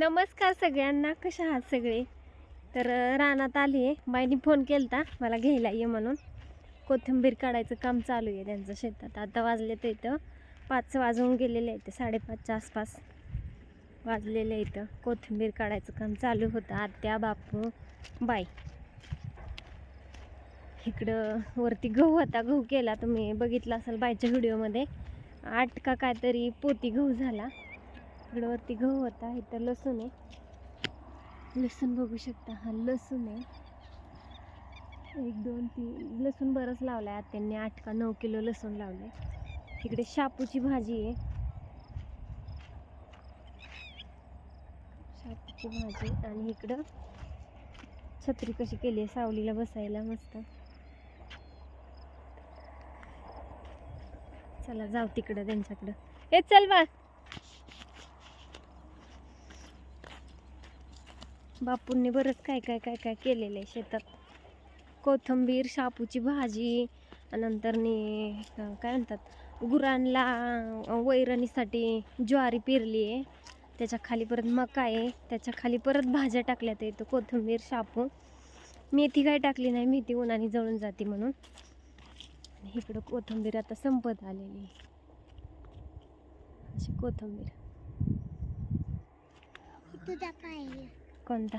नमस्कार सगळ्यांना कशा आहात सगळे? तर रानात आली आहे बाईनी फोन केलता मला घ्यायला ये म्हणून. कोथिंबीर काढायचं काम चालू आहे त्यांचं शेतात. आता वाजले तर इथं. पाच वाजवून गेलेले आहेत साडेपाचच्या आसपास वाजलेले इथं कोथिंबीर काढायचं काम चालू होतं. आत्या बापू बाई. इकडं वरती गहू होता गहू केला. तुम्ही बघितला असाल बाईच्या व्हिडिओमध्ये. आठ का काहीतरी पोती गहू झाला. इकडं वरती गहू होता इथं लसूण आहे. लसूण बघू शकता हा लसूण आहे. एक दोन तीन लसूण बरंच लावलाय आत्यांनी आठ का नऊ किलो लसूण लावलंय. इकडे शापूची भाजी आहे. शापूची भाजी आणि इकडं छत्री कशी केली आहे सावलीला बसायला मस्त. चला जाऊ तिकडं त्यांच्याकडं. हे चल बा. बापूंनी बरंच काय काय काय काय केलेलं आहे शेतात. कोथिंबीर शापूची भाजी नंतरनी काय म्हणतात गुरांना वैरणीसाठी ज्वारी पेरली आहे. त्याच्याखाली परत मका आहे. त्याच्याखाली परत भाज्या टाकल्यात येतो कोथिंबीर शापू. मेथी काय टाकली नाही. मेथी उन्हाने जळून जाते म्हणून. आणि इकडं कोथिंबीर आता संपत आलेली आहे. अशी कोथिंबीर. तुझा काय कोणता?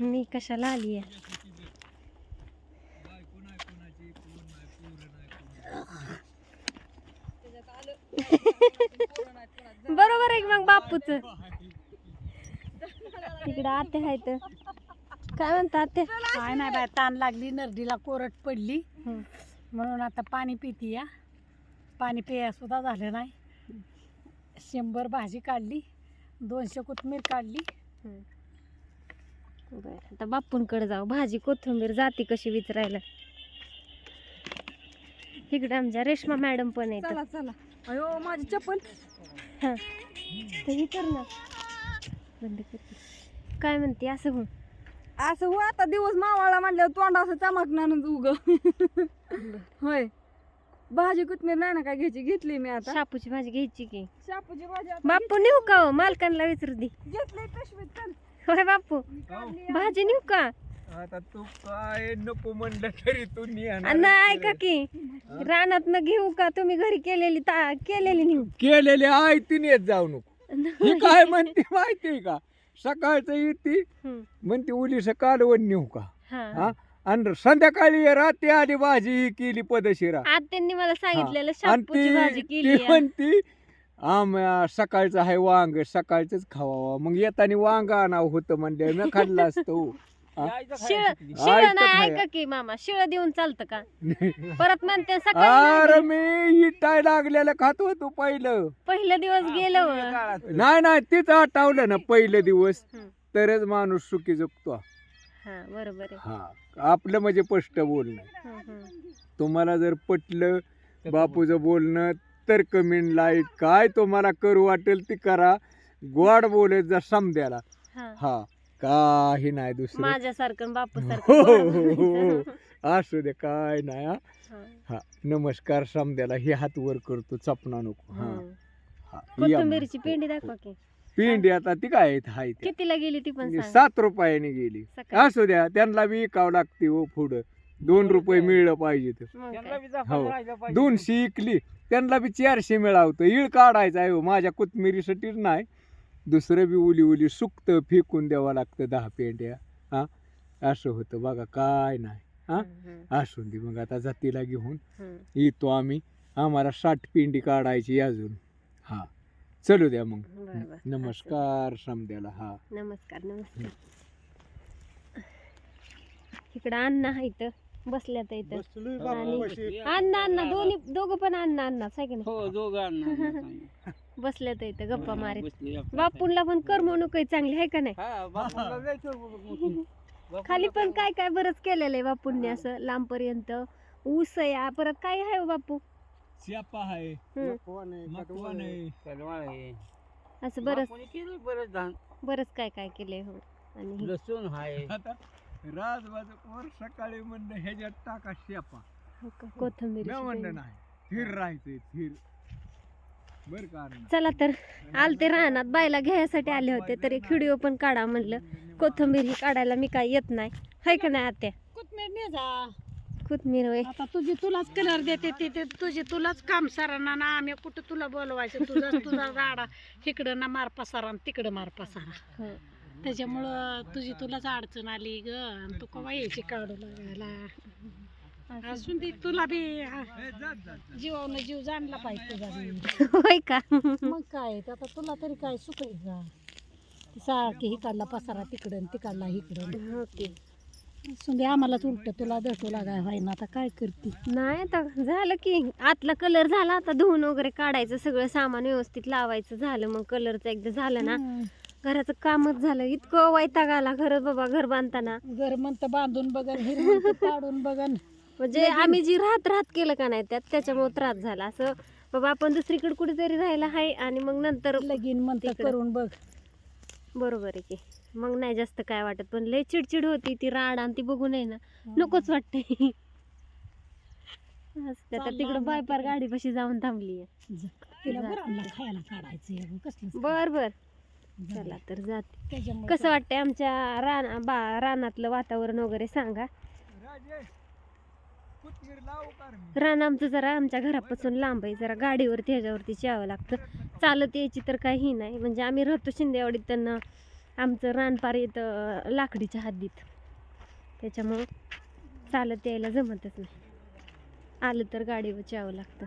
मी कशाला आली आहे बरोबर आहे की मग बापूच? तिकडं आते आहेत. काय म्हणतात ते काय नाही बाय ताण लागली नर्दीला कोरट पडली. म्हणून आता पाणी पिती या पाणी पिया सुद्धा झालं नाही. शंभर भाजी काढली दोनशे कोथमीर काढली. बरं आता बापूंकडे जाऊ. भाजी कोथिंबीर जाती कशी विचारायला. इकडे आमच्या रेश्मा मॅडम पण आहेत चला चला. अयो माझी चप्पल. हा. तर हे कर ना. बंद कर. काय म्हणते असं हो असं हो आता दिवस मावाळा म्हणल्यावर तोंड असं चमकणार उग. होय. भाजी कोथमीर नाही ना काय घ्यायची? घेतली मी आता. शापूची भाजी घ्यायची की? शापूची भाजी बापू नेऊ का हो? मालकांना विचारू दे. घेतली पिशवीत होय बापू? भाजी नेऊ का? आता तू काय नको म्हणलं तरी तू नाही ऐका की. रानात न घेऊ का? तुम्ही घरी केलेली ता केलेली नेऊ. केलेले आहे ती येत जाऊ नको. ही काय म्हणते माहितीये का? सकाळचं येते हं. म्हणते उली कालवण नेऊ का? हा. हा? आणि संध्याकाळी रात्री आली भाजी ही केली पदशिरा. आज त्यांनी मला सांगितलेलं शापूची भाजी केली म्हणती आम सकाळचं आहे वांग सकाळचंच खावावं मग येताना वांग आणावं होतं म्हणले मी खाल्लं असतो शिळ आई शिळ तर नाही. ऐका की मामा शिळ देऊन चालतं का परत म्हणते सकाळी अरे नाही. मी इटाय लागलेलं खात होतो पहिलं पहिलं दिवस गेलो हो. नाही नाही तीच आठवलं ना पहिलं दिवस हं. तरच माणूस सुखी जगतो हा बरोबर आहे हा आपलं म्हणजे स्पष्ट बोलणं हं, हं. तुम्हाला जर पटलं बापूचं बोलणं तर कमेंट लाईक काय तुम्हाला करू वाटेल ती करा. गोड बोलत जा समद्याला हा. हा काही नाही दुसरं. माझ्यासारखं बापू हो, हो, हो, हो. असू दे काय नाही हा. हा. नमस्कार समद्याला हे हात वर करतो चपना नको. हा. हा या मग. कोथिंबीरची पेंडी दाखवा की. पिंडी आता ती काय आहेत, हाय त्या. कितीला गेली ती पण सांग. सात रुपयाने गेली. सकाळी. असू द्या त्यांना बी विकावं लागते हो पुढं. दोन रुपये मिळलं पाहिजे तर? हो. दोनशे इकली त्यांना बी चारशे मिळावतं. इळ काढायचं आहे हो माझ्या कोथमिरीसाठीच नाही. दुसरं बी उली उली सुकतं फेकून द्यावं लागतं दहा पेंड्या. हा? असं होतं बघा काय नाही. हा? असून दे मग आता जातीला घेऊन. येतो आम्ही. आम्हाला साठ पिंडी काढायची अजून. हा. चलू द्या मग. नमस्कार समद्याला हा. नमस्कार नमस्कार. इकडं अण्णा आहे इथं. बसल्यात इथं आणि अण्णा अण्णा दोन्ही दोघं पण अण्णा अण्णा आहे की नाही? हो दोघांना बसल्यात इथं गप्पा मारीत. बापूंला पण करमणूक आहे चांगली आहे का नाही? खाली पण काय काय बरंच केलेलं आहे बापूंनी असं लांब पर्यंत ऊस आहे परत काय आहे हो बापू? शेपा आहे. मकवान आहे असं बरंच केलं बरंच धान. बरंच काय काय केलंय हो. आणि हे- लसूण आहे. आता राजबाजूवर सकाळी ह्याच्यात टाका शेपा. हो का, कोथिंबीर मी म्हणलं नाही फिर राहायचंय फिर. बर का अण्णा? चला तर आलते रानात बायला घ्यायसाठी आले होते तर एक व्हिडिओ पण काढा म्हणलं. कोथिंबीर ही काढायला मी काय येत नाही. हाय का नाही आत्या? कोथमीर ने जा. कोथमीर वय आता तुझी तुलाच कलर देते ते ते तुझी तुलाच काम सारा ना आम्ही कुठं तुला बोलवायचं? तुझा तुझा राडा इकडं ना मार पसारा आणि तिकडं मार पसारा. हो. त्याच्यामुळं तुझी तुलाच अडचण आली ग आणि तू कवा यायची काढू लागायला? असून ती तुला बी हा, जीवावनं जीव जाणला पाहिजे तुझा बी. होय का? मग काय तर आता तुला तरी काय सुख आहे का? ती सारखी हिकडला पसारा तिकडं आणि तिकडला इकडं. ओके असून दे आम्हालाच उलट तुला दटू लागाय व्हायना आता काय करते? नाही आता झालं की आतला कलर झाला आता धुवून वगैरे काढायचं सगळं सामान व्यवस्थित लावायचं झालं मग कलरचं एकदा झालं ना. घराचं कामच झालं. इतकं वैताग आला खरं बाबा घर बांधताना. घर म्हणतं बांधून बघन हिर म्हणतं पाडून बघन. म्हणजे आम्ही जी राहत राहत केलं का नाही त्यात त्याच्यामुळे त्रास झाला. असं बाबा आपण दुसरीकडे कुठेतरी राहायला आहे आणि मग नंतर लगीन म्हणतं तिकडं. करून बघ. बरोबर आहे की. मग नाही जास्त काय वाटत पण लय चिडचिड होती ती राड आणि ती बघून आहे ना. नकोच वाटते आता तिकडं बायपार गाडीपाशी जाऊन थांबली खायला काढायचं कसलं बर बर. चला तर जाते. कसं वाटतंय आमच्या रान बा रानातलं वातावरण वगैरे सांगा? रान आमचं जरा आमच्या घरापासून लांब आहे. जरा गाडीवरती ह्याच्यावरती यावं लागतं. चालत यायची तर काही नाही. म्हणजे आम्ही राहतो शिंदेवाडीत त्यांना आमचं रान पार येतं लाकडीच्या हद्दीत. त्याच्यामुळं चालत यायला जमतच नाही. आलं तर गाडीवर यावं लागतं.